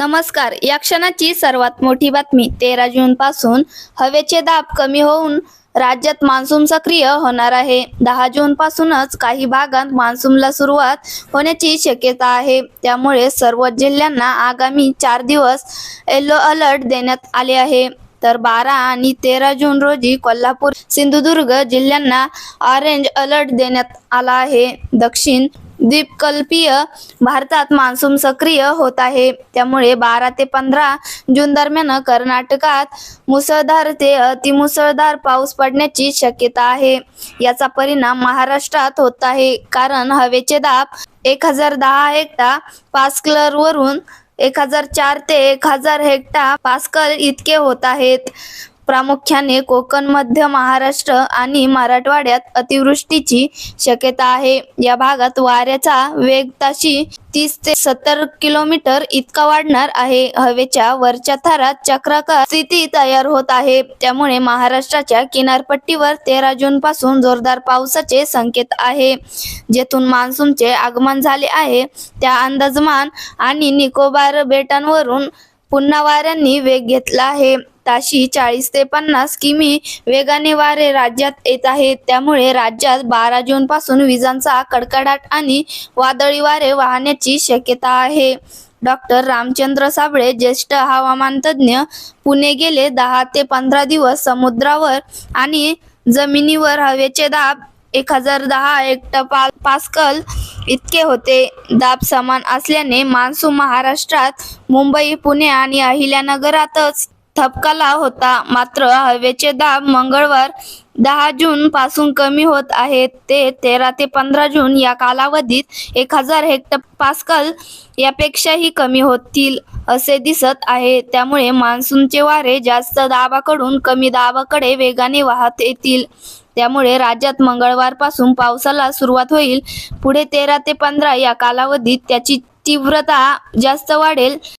नमस्कार. या क्षणाची सर्वात मोठी बातमी तेरा जून पासून हवेचे दाब कमी होऊन राज्यात मान्सून सक्रिय होणार आहे. दहा जून पासूनच काही भागात मान्सूनला सुरुवात होण्याची शक्यता आहे. त्यामुळे सर्व जिल्ह्यांना आगामी चार दिवस येलो अलर्ट देण्यात आले आहे. तर बारा आणि तेरा जून रोजी कोल्हापूर सिंधुदुर्ग जिल्ह्यांना ऑरेंज अलर्ट देण्यात आला आहे. दक्षिण द्वीपकल्पीय भारतात मान्सून सक्रिय होत आहे. त्यामुळे बारा ते पंधरा जून दरम्यान कर्नाटकात मुसळधार ते अतिमुसळधार पाऊस पडण्याची शक्यता आहे. याचा परिणाम महाराष्ट्रात होत आहे. कारण हवेचे दाब एक हजार दहा हेक्टा पास्कलर वरून एक हजार चार ते एक हजार हेक्टा पास्कल इतके होत आहेत. प्रामुख्याने कोकण मध्य महाराष्ट्र आणि मराठवाड्यात अतिवृष्टीची शक्यता आहे. या भागात वाऱ्याचा वेग ताशी तीस ते सत्तर किलोमीटर इतका वाढणार आहे. हवेच्या वरच्या थरात चक्राकार स्थिती तयार होत आहे. त्यामुळे महाराष्ट्राच्या किनारपट्टीवर तेरा जून पासून जोरदार पावसाचे संकेत आहे. जेथून मान्सूनचे आगमन झाले आहे त्या अंदाजमान आणि निकोबार बेटांवरून पुन्हा वाऱ्यांनी वेग घेतला आहे. ताशी चाळीस ते पन्नास किमी वेगाने वारे राज्यात येत आहेत. त्यामुळे राज्यात बारा जून पासून विजांचा कडकडाट आणि वादळी वारे वाहण्याची शक्यता आहे. डॉक्टर रामचंद्र साबळे ज्येष्ठ हवामान तज्ज्ञ पुणे गेले दहा ते पंधरा दिवस समुद्रावर आणि जमिनीवर हवेचे दाब एक हजार दहा एकटा पा पास्कल इतके होते. दाब समान असल्याने मान्सून महाराष्ट्रात मुंबई पुणे आणि अहिल्यानगरातच थपकाला होता. मात्र हवेचे दाब मंगळवार दहा जून पासून कमी होत आहेत. ते तेरा ते पंधरा जून या कालावधीत एक हजार हेक्टर पास्कल यापेक्षाही कमी होतील असे दिसत आहे. त्यामुळे मान्सूनचे वारे जास्त दाबाकडून कमी दाबाकडे वेगाने वाहत येतील. त्यामुळे राज्यात मंगळवारपासून पावसाला सुरुवात होईल. पुढे तेरा ते पंधरा या कालावधीत त्याची तीव्रता जास्त वाढेल.